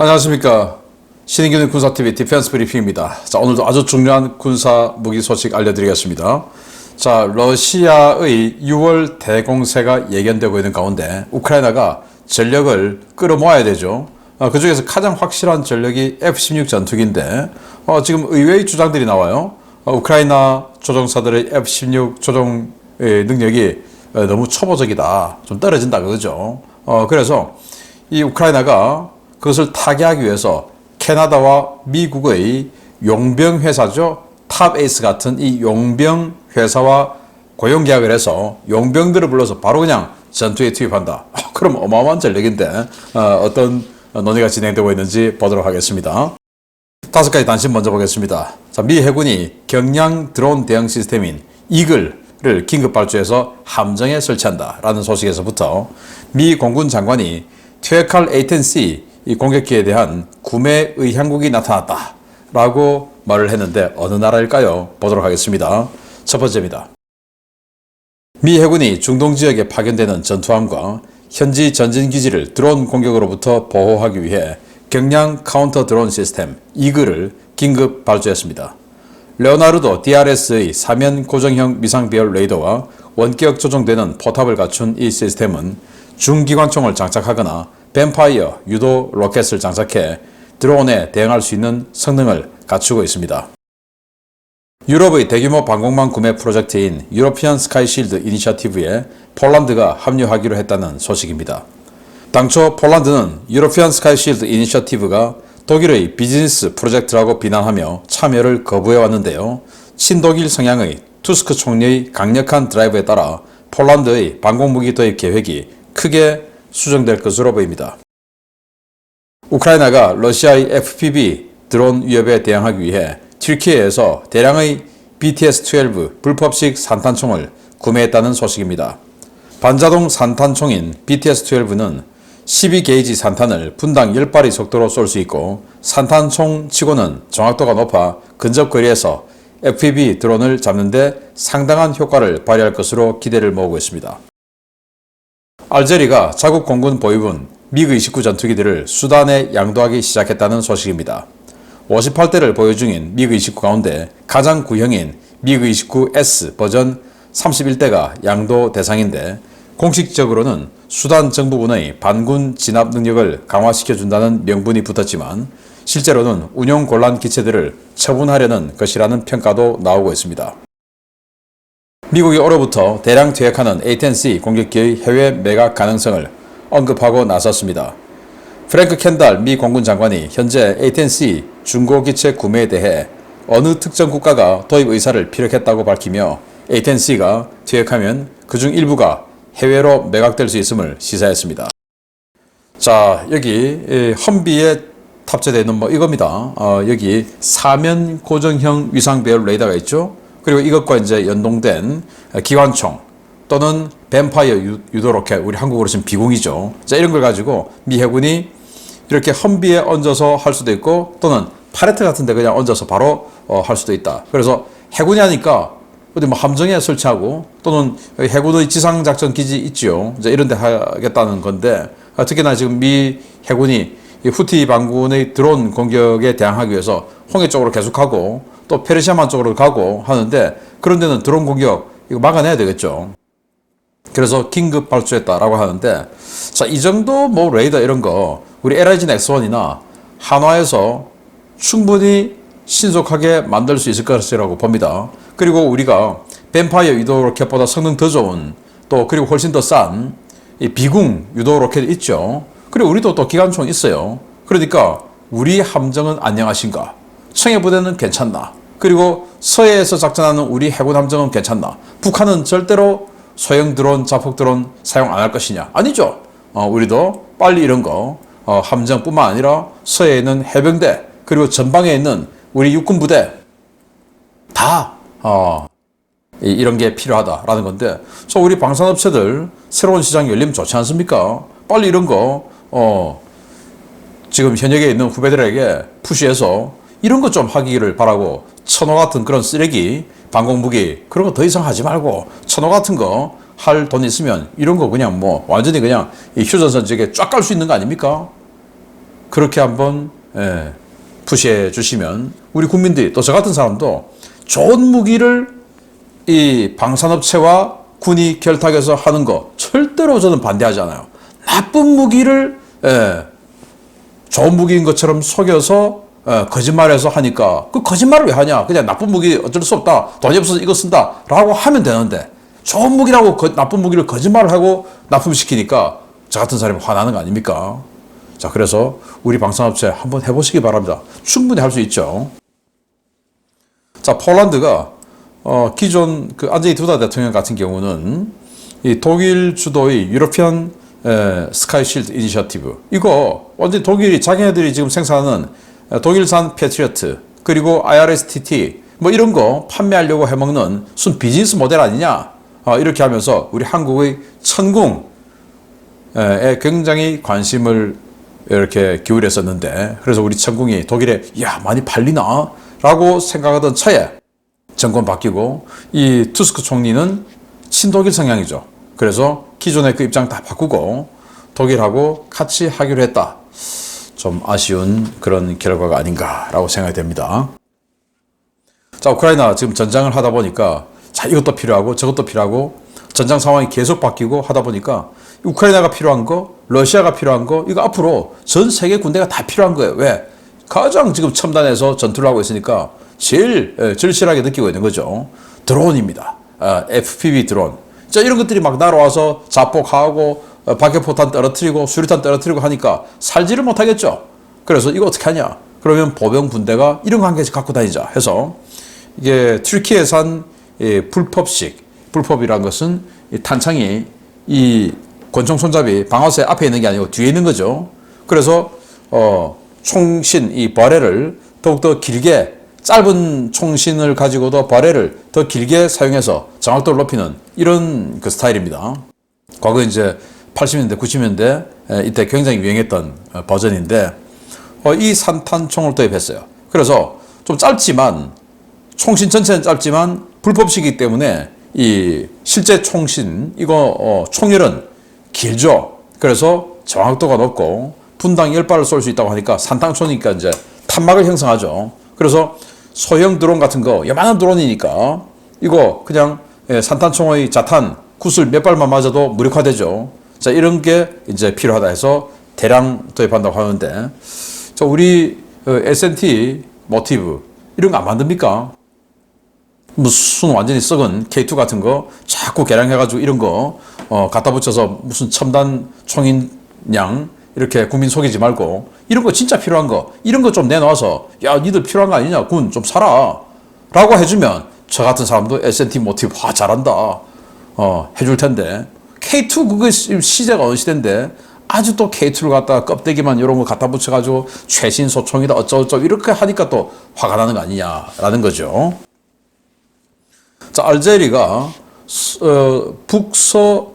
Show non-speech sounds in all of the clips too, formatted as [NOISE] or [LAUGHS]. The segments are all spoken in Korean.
안녕하십니까. 신인균의 군사TV 디펜스 브리핑입니다. 자, 오늘도 아주 중요한 군사 무기 소식 알려드리겠습니다. 자, 러시아의 6월 대공세가 예견되고 있는 가운데 우크라이나가 전력을 끌어모아야 되죠. 어, 그 중에서 가장 확실한 전력이 F-16 전투기인데 어, 지금 의외의 주장들이 나와요. 어, 우크라이나 조종사들의 F-16 조종 의 능력이 어, 너무 초보적이다. 좀 떨어진다 그러죠. 어, 그래서 이 우크라이나가 그것을 타개하기 위해서 캐나다와 미국의 용병 회사죠. 탑에이스 같은 이 용병 회사와 고용 계약을 해서 용병들을 불러서 바로 그냥 전투에 투입한다. [LAUGHS] 그럼 어마어마한 전력인데 어, 떤 논의가 진행되고 있는지 보도록 하겠습니다. 다섯 가지 단신 먼저 보겠습니다. 자, 미 해군이 경량 드론 대응 시스템인 이글을 긴급 발주해서 함정에 설치한다라는 소식에서부터 미 공군 장관이 퇴역할 A10C 이 공격기에 대한 구매 의향국이 나타났다 라고 말을 했는데 어느 나라일까요? 보도록 하겠습니다. 첫 번째입니다. 미 해군이 중동 지역에 파견되는 전투함과 현지 전진 기지를 드론 공격으로부터 보호하기 위해 경량 카운터 드론 시스템 이글을 긴급 발주했습니다. 레오나르도 DRS의 사면 고정형 미상 배열 레이더와 원격 조종되는 포탑을 갖춘 이 시스템은 중기관총을 장착하거나 뱀파이어 유도 로켓을 장착해 드론에 대응할 수 있는 성능을 갖추고 있습니다. 유럽의 대규모 방공망 구매 프로젝트인 유로피안 스카이실드 이니셔티브에 폴란드가 합류하기로 했다는 소식입니다. 당초 폴란드는 유로피안 스카이실드 이니셔티브가 독일의 비즈니스 프로젝트라고 비난하며 참여를 거부해 왔는데요. 친독일 성향의 투스크 총리의 강력한 드라이브에 따라 폴란드의 방공무기 도입 계획이 크게 수정될 것으로 보입니다. 우크라이나가 러시아의 FPV 드론 위협에 대응하기 위해 튀르키예에서 대량의 BTS-12 불법식 산탄총을 구매했다는 소식입니다. 반자동 산탄총인 BTS-12는 12게이지 산탄을 분당 10발의 속도로 쏠 수 있고 산탄총 치고는 정확도가 높아 근접 거리에서 FPV 드론을 잡는 데 상당한 효과를 발휘할 것으로 기대를 모으고 있습니다. 알제리가 자국 공군 보유분 미그29 전투기들을 수단에 양도하기 시작했다는 소식입니다. 58대를 보유 중인 미그29 가운데 가장 구형인 미그29S 버전 31대가 양도 대상인데 공식적으로는 수단 정부군의 반군 진압 능력을 강화시켜준다는 명분이 붙었지만 실제로는 운용 곤란 기체들을 처분하려는 것이라는 평가도 나오고 있습니다. 미국이 올해부터 대량 퇴역하는 A-10C 공격기의 해외 매각 가능성을 언급하고 나섰습니다. 프랭크 캔달 미 공군 장관이 현재 A-10C 중고 기체 구매에 대해 어느 특정 국가가 도입 의사를 피력했다고 밝히며 A-10C가 퇴역하면 그중 일부가 해외로 매각될 수 있음을 시사했습니다. 자, 여기 험비에 탑재되어 있는 뭐 이겁니다. 어, 여기 사면 고정형 위상 배열 레이더가 있죠. 그리고 이것과 이제 연동된 기관총 또는 뱀파이어 유도 로켓, 우리 한국으로 치면 비공이죠. 자, 이런 걸 가지고 미 해군이 이렇게 험비에 얹어서 할 수도 있고 또는 파레트 같은 데 그냥 얹어서 바로 어, 할 수도 있다. 그래서 해군이 하니까 어디 뭐 함정에 설치하고 또는 해군의 지상 작전 기지 있죠. 이제 이런 데 하겠다는 건데 특히나 지금 미 해군이 후티 반군의 드론 공격에 대항하기 위해서 홍해 쪽으로 계속하고 또 페르시아만 쪽으로 가고 하는데 그런 데는 드론 공격 이거 막아내야 되겠죠. 그래서 긴급 발주했다라고 하는데 자, 이 정도 뭐 레이더 이런 거 우리 LIG X1이나 한화에서 충분히 신속하게 만들 수 있을 것이라고 봅니다. 그리고 우리가 뱀파이어 유도 로켓보다 성능 더 좋은 또 그리고 훨씬 더 싼 비궁 유도 로켓 있죠. 그리고 우리도 또 기관총 있어요. 그러니까 우리 함정은 안녕하신가? 청해 부대는 괜찮나? 그리고 서해에서 작전하는 우리 해군 함정은 괜찮나? 북한은 절대로 소형 드론, 자폭 드론 사용 안 할 것이냐? 아니죠. 어, 우리도 빨리 이런 거 어, 함정뿐만 아니라 서해에 있는 해병대 그리고 전방에 있는 우리 육군 부대 다 어, 이, 런게 필요하다라는 건데, 저 우리 방산업체들 새로운 시장 열리면 좋지 않습니까? 빨리 이런 거 어, 지금 현역에 있는 후배들에게 푸시해서 이런 것 좀 하기를 바라고 천호 같은 그런 쓰레기 방공무기 그런 거 더 이상 하지 말고 천호 같은 거 할 돈 있으면 이런 거 그냥 뭐 완전히 그냥 이 휴전선 지역에 쫙 갈 수 있는 거 아닙니까? 그렇게 한번 예, 푸시해 주시면 우리 국민들이 또 저 같은 사람도 좋은 무기를 이 방산업체와 군이 결탁해서 하는 거 절대로 저는 반대하지 않아요. 나쁜 무기를 예, 좋은 무기인 것처럼 속여서 예, 거짓말해서 하니까 그 거짓말을 왜 하냐? 그냥 나쁜 무기 어쩔 수 없다. 돈이 없어서 이거 쓴다라고 하면 되는데 좋은 무기라고 거- 나쁜 무기를 거짓말을 하고 납품시키니까 저 같은 사람이 화나는 거 아닙니까? 자, 그래서 우리 방산업체 한번 해보시기 바랍니다. 충분히 할 수 있죠. 자, 폴란드가 어, 기존 그 안제이 두다 대통령 같은 경우는 이 독일 주도의 유로피안 에, 스카이 실드 이니셔티브. 이거 완전 독일이 자기네들이 지금 생산하는 에, 독일산 패트리어트 그리고 IRSTT 뭐 이런 거 판매하려고 해먹는 순 비즈니스 모델 아니냐? 어, 이렇게 하면서 우리 한국의 천궁 에 굉장히 관심을 이렇게 기울였었는데 그래서 우리 천궁이 독일에 야 많이 팔리나? 라고 생각하던 차에 정권 바뀌고 이 투스크 총리는 친독일 성향이죠. 그래서 기존의 그 입장 다 바꾸고 독일하고 같이 하기로 했다. 좀 아쉬운 그런 결과가 아닌가라고 생각이 됩니다. 자, 우크라이나 지금 전장을 하다 보니까 자, 이것도 필요하고 저것도 필요하고 전장 상황이 계속 바뀌고 하다 보니까 우크라이나가 필요한 거, 러시아가 필요한 거, 이거 앞으로 전 세계 군대가 다 필요한 거예요. 왜? 가장 지금 첨단에서 전투를 하고 있으니까 제일 예, 절실하게 느끼고 있는 거죠. 드론입니다. 아, FPV 드론. 자, 이런 것들이 막 날아와서 자폭하고 어, 박격포탄 떨어뜨리고 수류탄 떨어뜨리고 하니까 살지를 못하겠죠. 그래서 이거 어떻게 하냐? 그러면 보병 군대가 이런 거 한 개씩 갖고 다니자 해서 이게 튀르키예산 이 불법식 불법이란 것은 이 탄창이 이 권총 손잡이 방아쇠 앞에 있는 게 아니고 뒤에 있는 거죠. 그래서 어 총신 이 발해를 더욱더 길게 짧은 총신을 가지고도 발해를 더 길게 사용해서 정확도를 높이는 이런 그 스타일입니다. 과거 이제 80년대, 90년대 에, 이때 굉장히 유행했던 어, 버전인데 어, 이 산탄총을 도입했어요. 그래서 좀 짧지만 총신 전체는 짧지만 불법식이기 때문에 이 실제 총신 이거 어, 총열은 길죠. 그래서 정확도가 높고 분당 10발을 쏠 수 있다고 하니까 산탄총이니까 이제 탄막을 형성하죠. 그래서 소형 드론 같은 거 요만한 드론이니까 이거 그냥 예, 산탄총의 자탄 구슬 몇 발만 맞아도 무력화되죠. 자 이런 게 이제 필요하다 해서 대량 도입한다고 하는데 저 우리 어, S&T 모티브 이런 거 안 만듭니까? 무슨 완전히 썩은 K2 같은 거 자꾸 개량해가지고 이런 거 어, 갖다 붙여서 무슨 첨단 총인 양 이렇게 국민 속이지 말고 이런 거 진짜 필요한 거 이런 거 좀 내놔서 야 니들 필요한 거 아니냐 군 좀 사라 라고 해주면 저 같은 사람도 S&T 모티브 와 잘한다 어, 해줄 텐데 K2 그거 시- 시제가 어느 시대인데 또 K2를 갖다가 껍데기만 이런 거 갖다 붙여가지고 최신 소총이다 어쩌고저쩌고 이렇게 하니까 또 화가 나는 거 아니냐라는 거죠. 자, 알제리가 스- 어, 북서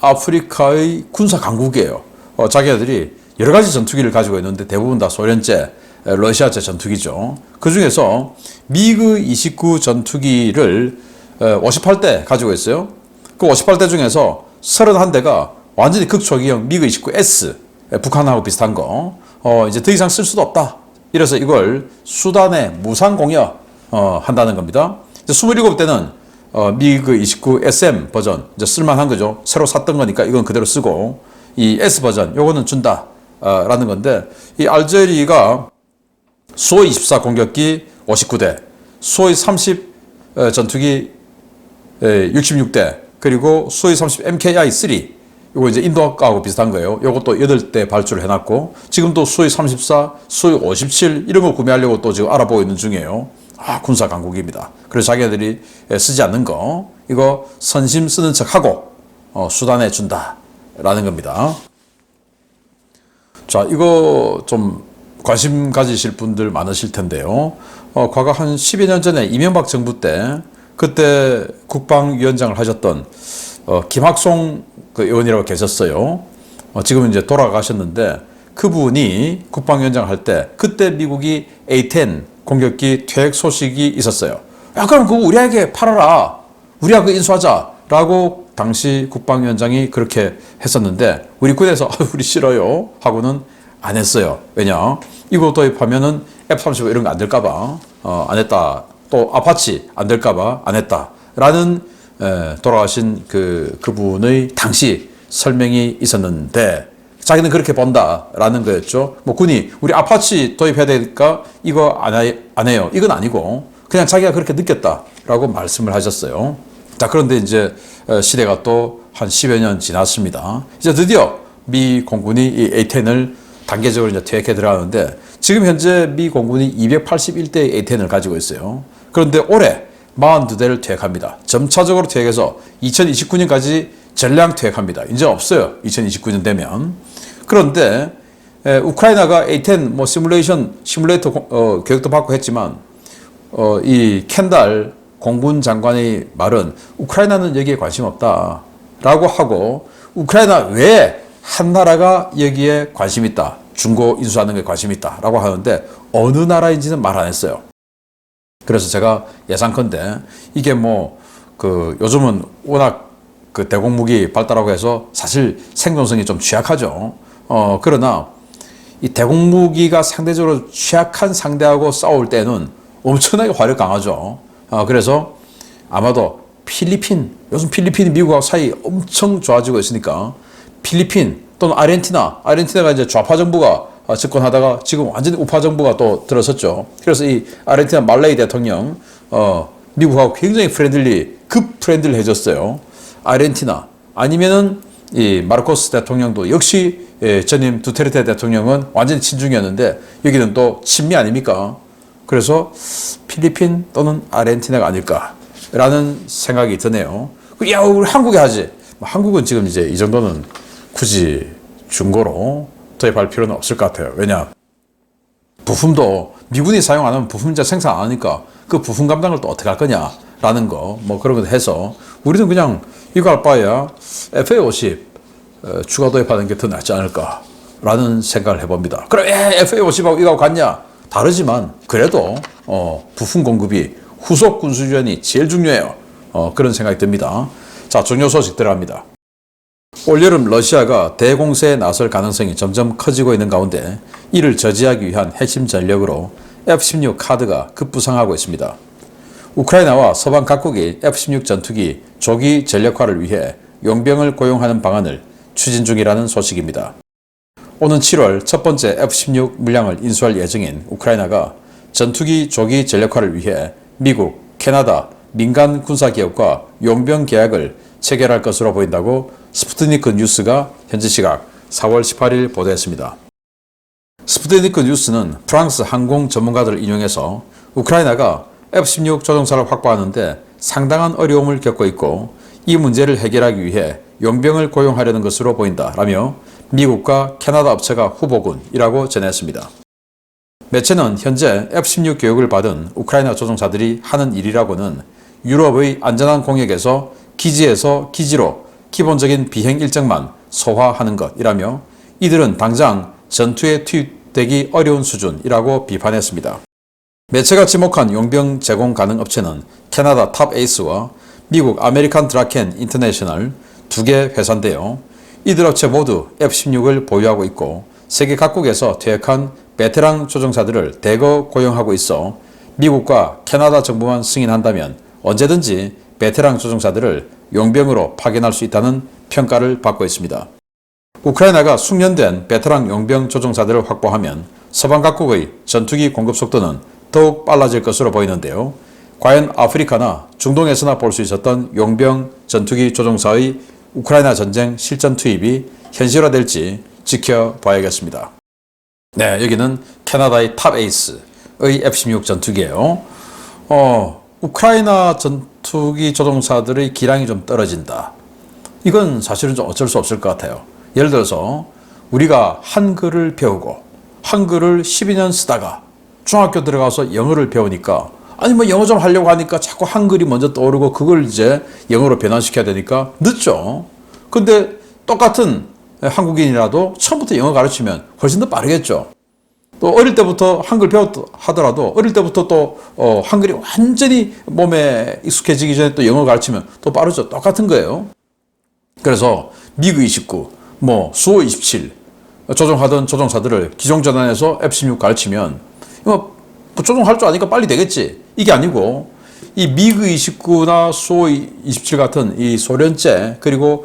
아프리카의 군사 강국이에요. 어, 자기네들이 여러 가지 전투기를 가지고 있는데 대부분 다 소련제, 에, 러시아제 전투기죠. 그 중에서 미그 29 전투기를 에, 58대 가지고 있어요. 그 58대 중에서 31대가 완전히 극초기형 미그 29S, 에, 북한하고 비슷한 거, 어, 이제 더 이상 쓸 수도 없다. 이래서 이걸 수단에 무상 공여 어, 한다는 겁니다. 이제 27대는 어, 미그 29 SM 버전 이제 쓸만한 거죠. 새로 샀던 거니까 이건 그대로 쓰고 이 S 버전 요거는 준다 라는 건데 이 알제리가 수호 24 공격기 59대, 수호이 30 어, 전투기 66대 그리고 수호이 30 MKI 3 요거 이제 인도하고 비슷한 거예요. 요것도 8대 발주를 해놨고 지금도 수호이 34, 수호이 57 이런 거 구매하려고 또 지금 알아보고 있는 중이에요. 아 군사 강국입니다. 그래서 자기들이 쓰지 않는 거 이거 선심 쓰는 척하고 어, 수단해 준다라는 겁니다. 자, 이거 좀 관심 가지실 분들 많으실 텐데요. 어, 과거 한 10여 년 전에 이명박 정부 때 그때 국방위원장을 하셨던 어, 김학송 그 의원이라고 계셨어요. 어, 지금 이제 돌아가셨는데 그분이 국방위원장 할 때 그때 미국이 A-10 공격기 퇴役 소식이 있었어요. 야, 그럼 그거 우리에게 팔아라. 우리가 그 인수하자라고 당시 국방위원장이 그렇게 했었는데 우리 군에서 [LAUGHS] 아, 우리 싫어요 하고는 안 했어요. 왜냐? 이거 도입하면은 F-35 이런 거 안 될까봐 어, 안 했다. 또 아파치 안 될까봐 안 했다. 라는 에, 돌아가신 그 그분의 당시 설명이 있었는데 자기는 그렇게 본다라는 거였죠. 뭐 군이 우리 아파치 도입해야 되니까 이거 안, 해, 안 해요. 이건 아니고 그냥 자기가 그렇게 느꼈다라고 말씀을 하셨어요. 자 그런데 이제 어, 시대가 또 한 10여 년 지났습니다. 이제 드디어 미 공군이 이 A10을 단계적으로 이제 퇴역해 들어가는데 지금 현재 미 공군이 281대의 에텐을 가지고 있어요. 그런데 올해 42대를 퇴역합니다. 점차적으로 퇴역해서 2029년까지 전량 퇴역합니다. 이제 없어요. 2029년 되면. 그런데 우크라이나가 A10 뭐 시뮬레이션 시뮬레이터 어, 교육도 받고 했지만 어, 이 켄달 공군 장관의 말은 우크라이나는 여기에 관심 없다라고 하고 우크라이나 외에 한 나라가 여기에 관심 있다. 중고 인수하는 게 관심 있다 라고 하는데 어느 나라인지는 말 안 했어요. 그래서 제가 예상컨대 이게 뭐 그 요즘은 워낙 그 대공무기 발달하고 해서 사실 생존성이 좀 취약하죠. 어 그러나 이 대공무기가 상대적으로 취약한 상대하고 싸울 때는 엄청나게 화력 강하죠. 어 그래서 아마도 필리핀 요즘 필리핀이 미국하고 사이 엄청 좋아지고 있으니까 필리핀 또는 아르헨티나 아르헨티나가 이제 좌파 정부가 어, 집권하다가 지금 완전히 우파 정부가 또 들어섰죠. 그래서 이 아르헨티나 말레이 대통령 어 미국하고 굉장히 프렌들리 급 프렌들리해졌어요. 아르헨티나 아니면은 이 마르코스 대통령도 역시 예, 전임 두테르테 대통령은 완전히 친중이었는데 여기는 또 친미 아닙니까? 그래서 필리핀 또는 아르헨티나가 아닐까라는 생각이 드네요. 그, 야, 우리 한국에 하지. 뭐 한국은 지금 이제 이 정도는 굳이 중고로 도입할 필요는 없을 것 같아요. 왜냐? 부품도 미군이 사용 안 하면 부품 이제 생산 안 하니까 그 부품 감당을 또 어떻게 할 거냐라는 거 뭐 그런 거 해서 우리는 그냥 이거 할 바에야 FA50 어, 추가 도입하는 게 더 낫지 않을까라는 생각을 해봅니다. 그래 FA50하고 이거 같냐? 다르지만 그래도 어, 부품 공급이 후속 군수주연이 제일 중요해요. 어, 그런 생각이 듭니다. 자 중요 소식 들어갑니다. 올여름 러시아가 대공세에 나설 가능성이 점점 커지고 있는 가운데 이를 저지하기 위한 핵심 전력으로 F-16 카드가 급부상하고 있습니다. 우크라이나와 서방 각국이 F-16 전투기 조기 전력화를 위해 용병을 고용하는 방안을 추진 중이라는 소식입니다. 오는 7월 첫 번째 F-16 물량을 인수할 예정인 우크라이나가 전투기 조기 전력화를 위해 미국, 캐나다, 민간 군사기업과 용병 계약을 체결할 것으로 보인다고 스푸트니크 뉴스가 현지 시각 4월 18일 보도했습니다. 스푸트니크 뉴스는 프랑스 항공 전문가들을 인용해서 우크라이나가 F-16 조종사를 확보하는데 상당한 어려움을 겪고 있고 이 문제를 해결하기 위해 용병을 고용하려는 것으로 보인다라며 미국과 캐나다 업체가 후보군이라고 전했습니다. 매체는 현재 F-16 교육을 받은 우크라이나 조종사들이 하는 일이라고는 유럽의 안전한 공역에서 기지에서 기지로 기본적인 비행 일정만 소화하는 것이라며 이들은 당장 전투에 투입되기 어려운 수준이라고 비판했습니다. 매체가 지목한 용병 제공 가능 업체는 캐나다 탑 에이스와 미국 아메리칸 드라켄 인터내셔널 두 개 회사인데요. 이들 업체 모두 F-16을 보유하고 있고 세계 각국에서 퇴역한 베테랑 조종사들을 대거 고용하고 있어 미국과 캐나다 정부만 승인한다면 언제든지 베테랑 조종사들을 용병으로 파견할 수 있다는 평가를 받고 있습니다. 우크라이나가 숙련된 베테랑 용병 조종사들을 확보하면 서방 각국의 전투기 공급 속도는 더욱 빨라질 것으로 보이는데요. 과연 아프리카나 중동에서나 볼 수 있었던 용병 전투기 조종사의 우크라이나 전쟁 실전 투입이 현실화될지 지켜봐야겠습니다. 네, 여기는 캐나다의 탑 에이스의 F-16 전투기예요. 어, 우크라이나 전투기 조종사들의 기량이 좀 떨어진다. 이건 사실은 좀 어쩔 수 없을 것 같아요. 예를 들어서 우리가 한글을 배우고 한글을 12년 쓰다가 중학교 들어가서 영어를 배우니까 아니 뭐 영어 좀 하려고 하니까 자꾸 한글이 먼저 떠오르고 그걸 이제 영어로 변환시켜야 되니까 늦죠. 근데 똑같은 한국인이라도 처음부터 영어 가르치면 훨씬 더 빠르겠죠. 또 어릴 때부터 한글 배웠 하더라도 어릴 때부터 또 어, 한글이 완전히 몸에 익숙해지기 전에 또 영어 가르치면 또 빠르죠. 똑같은 거예요. 그래서 미그 29, 뭐 수호 27, 조종하던 조종사들을 기종전환해서 F-16 가르치면 뭐 조종할 줄 아니까 빨리 되겠지. 이게 아니고 이 미그 29나 수27 같은 이 소련제 그리고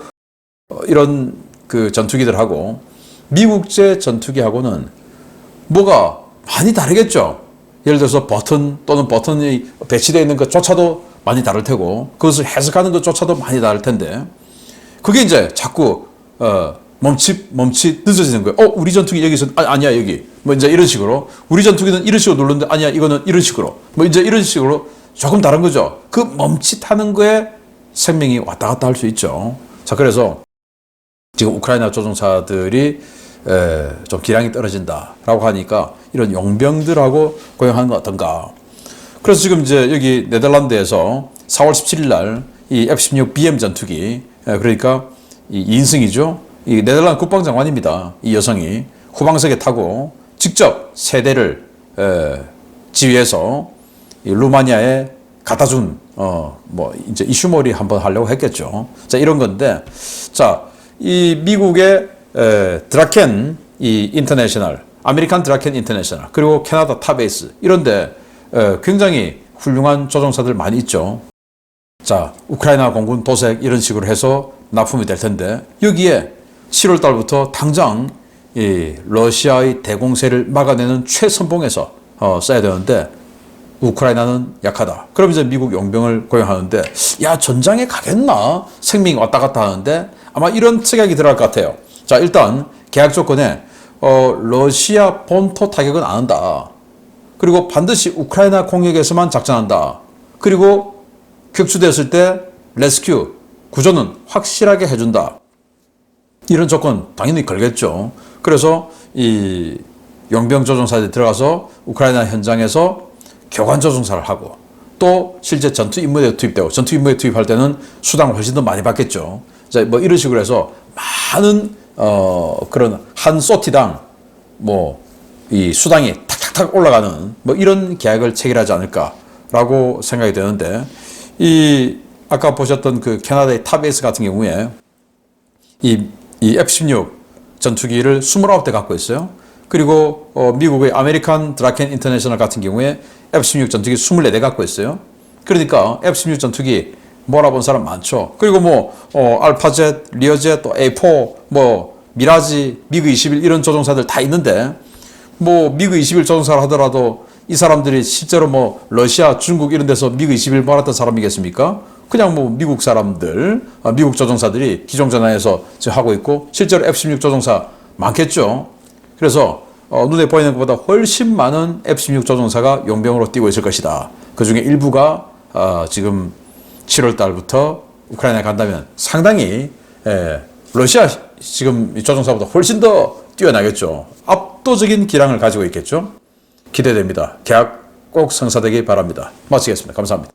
어, 이런 그 전투기들하고 미국제 전투기하고는 뭐가 많이 다르겠죠. 예를 들어서 버튼 또는 버튼이 배치되어 있는 것조차도 많이 다를 테고 그것을 해석하는 것조차도 많이 다를 텐데 그게 이제 자꾸 어 멈칫 멈칫 늦어지는 거예요. 어 우리 전투기 여기서 아, 아니야 여기 뭐 이제 이런 식으로 우리 전투기는 이런 식으로 누르는데 아니야 이거는 이런 식으로 뭐 이제 이런 식으로 조금 다른 거죠. 그 멈칫하는 거에 생명이 왔다 갔다 할 수 있죠. 자 그래서 지금 우크라이나 조종사들이 에, 좀 기량이 떨어진다라고 하니까 이런 용병들하고 고용하는 건 어떤가. 그래서 지금 이제 여기 네덜란드에서 4월 17일 날 이 F-16 BM 전투기 에, 그러니까 이 2인승이죠. 이 네덜란드 국방장관입니다. 이 여성이 후방석에 타고 직접 세 대를 에, 지휘해서 이 루마니아에 갖다 준, 어, 뭐, 이제 이슈몰이 한번 하려고 했겠죠. 자, 이런 건데, 자, 이 미국의 에, 드라켄 이 인터내셔널, 아메리칸 드라켄 인터내셔널, 그리고 캐나다 타베이스, 이런데 에, 굉장히 훌륭한 조종사들 많이 있죠. 자, 우크라이나 공군 도색 이런 식으로 해서 납품이 될 텐데, 여기에 7월 달부터 당장 이 러시아의 대공세를 막아내는 최선봉에서 어, 써야 되는데, 우크라이나는 약하다. 그럼 이제 미국 용병을 고용하는데, 야, 전장에 가겠나? 생명이 왔다 갔다 하는데, 아마 이런 특약이 들어갈 것 같아요. 자, 일단, 계약 조건에, 어, 러시아 본토 타격은 안 한다. 그리고 반드시 우크라이나 공역에서만 작전한다. 그리고 격추되었을 때, 레스큐, 구조는 확실하게 해준다. 이런 조건 당연히 걸겠죠. 그래서 이 용병 조종사들이 들어가서 우크라이나 현장에서 교관 조종사를 하고 또 실제 전투 임무에 투입되고 전투 임무에 투입할 때는 수당을 훨씬 더 많이 받겠죠. 자, 뭐 이런 식으로 해서 많은 어 그런 한 소티당 뭐 이 수당이 탁탁탁 올라가는 뭐 이런 계약을 체결하지 않을까라고 생각이 되는데 이 아까 보셨던 그 캐나다의 탑에이스 같은 경우에 이, 이 F-16 전투기를 29대 갖고 있어요. 그리고 어, 미국의 아메리칸 드라켄 인터내셔널 같은 경우에 F-16 전투기 24대 갖고 있어요. 그러니까 F-16 전투기 몰아본 사람 많죠. 그리고 뭐 어, 알파젯, 리어젯, 또 A4, 뭐 미라지, 미그 21 이런 조종사들 다 있는데 뭐 미그 21 조종사를 하더라도 이 사람들이 실제로 뭐 러시아, 중국 이런 데서 미그 21 몰았던 사람이겠습니까? 그냥 뭐 미국 사람들, 아, 미국 조종사들이 기종전환해서 지금 하고 있고 실제로 F-16 조종사 많겠죠. 그래서 어, 눈에 보이는 것보다 훨씬 많은 F-16 조종사가 용병으로 뛰고 있을 것이다. 그 중에 일부가 어, 지금 7월 달부터 우크라이나에 간다면 상당히 에, 러시아 지금 이 조종사보다 훨씬 더 뛰어나겠죠. 압도적인 기량을 가지고 있겠죠. 기대됩니다. 계약 꼭 성사되기 바랍니다. 마치겠습니다. 감사합니다.